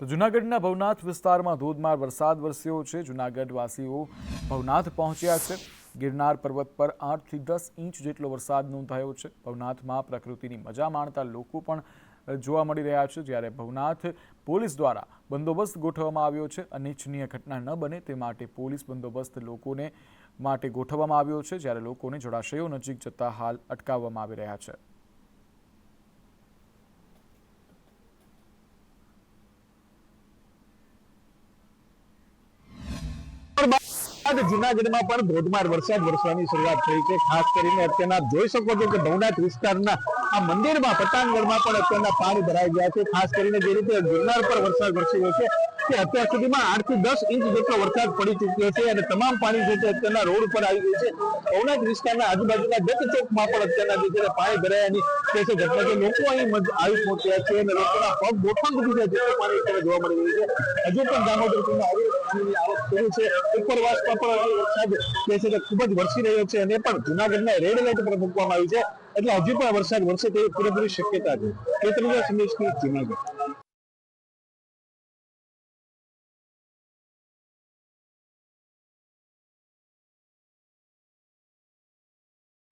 તો જૂનાગઢના ભવનાથ વિસ્તારમાં ધોધમાર વરસાદ વરસ્યો છે. જૂનાગઢવાસીઓ ભવનાથ પહોંચ્યા છે. ગિરનાર પર્વત પર આઠથી દસ ઇંચ જેટલો વરસાદ નોંધાયો છે. ભવનાથમાં પ્રકૃતિની મજા માણતા લોકો પણ જોવા મળી રહ્યા છે. જ્યારે ભવનાથ પોલીસ દ્વારા બંદોબસ્ત ગોઠવવામાં આવ્યો છે. અનિચ્છનીય ઘટના ન બને તે માટે પોલીસ બંદોબસ્ત લોકોને માટે ગોઠવવામાં આવ્યો છે. જ્યારે લોકોને જળાશયો નજીક જતા હાલ અટકાવવામાં આવી રહ્યા છે. બાદ જુનાગઢમાં પણ ધોધમાર વરસાદ વરસવાની શરૂઆત થઈ છે. ખાસ કરીને અત્યારના જોઈ શકો છો કે ભવનાથ વિસ્તારના આ મંદિરમાં, પટાંગણમાં પણ અત્યારના પાણી ભરાઈ ગયા છે. ખાસ કરીને જે રીતે ગિરનાર પર વરસાદ વરસી રહ્યો છે કે અત્યાર સુધીમાં આઠથી દસ ઇંચ જેટલો વરસાદ પડી ચૂક્યો છે અને તમામ પાણી જે છે અત્યારના રોડ ઉપર આવી ગયું છે. ભવનાથ વિસ્તારના આજુબાજુના દત્ત ચોકમાં પણ અત્યારના જે છે પાણી ભરાયાની જે છે ઘટના છે. લોકો અહીં આવી પહોંચ્યા છે અને લોકોના પગ ગોઠણ સુધી જેટલું પાણી જોવા મળી રહ્યું છે. હજુ પણ દામોદર કુંડમાં આવી પાણીની આવક જે વરસી રહ્યો છે અને પણ જુનાગઢના રેડ લાઇટ પર મૂકવામાં આવી છે. એટલે હજી પણ વરસાદ વરસે તેવી પૂરેપૂરી શક્યતા છે. કેતરીજા સંદેશની જુનાગઢ.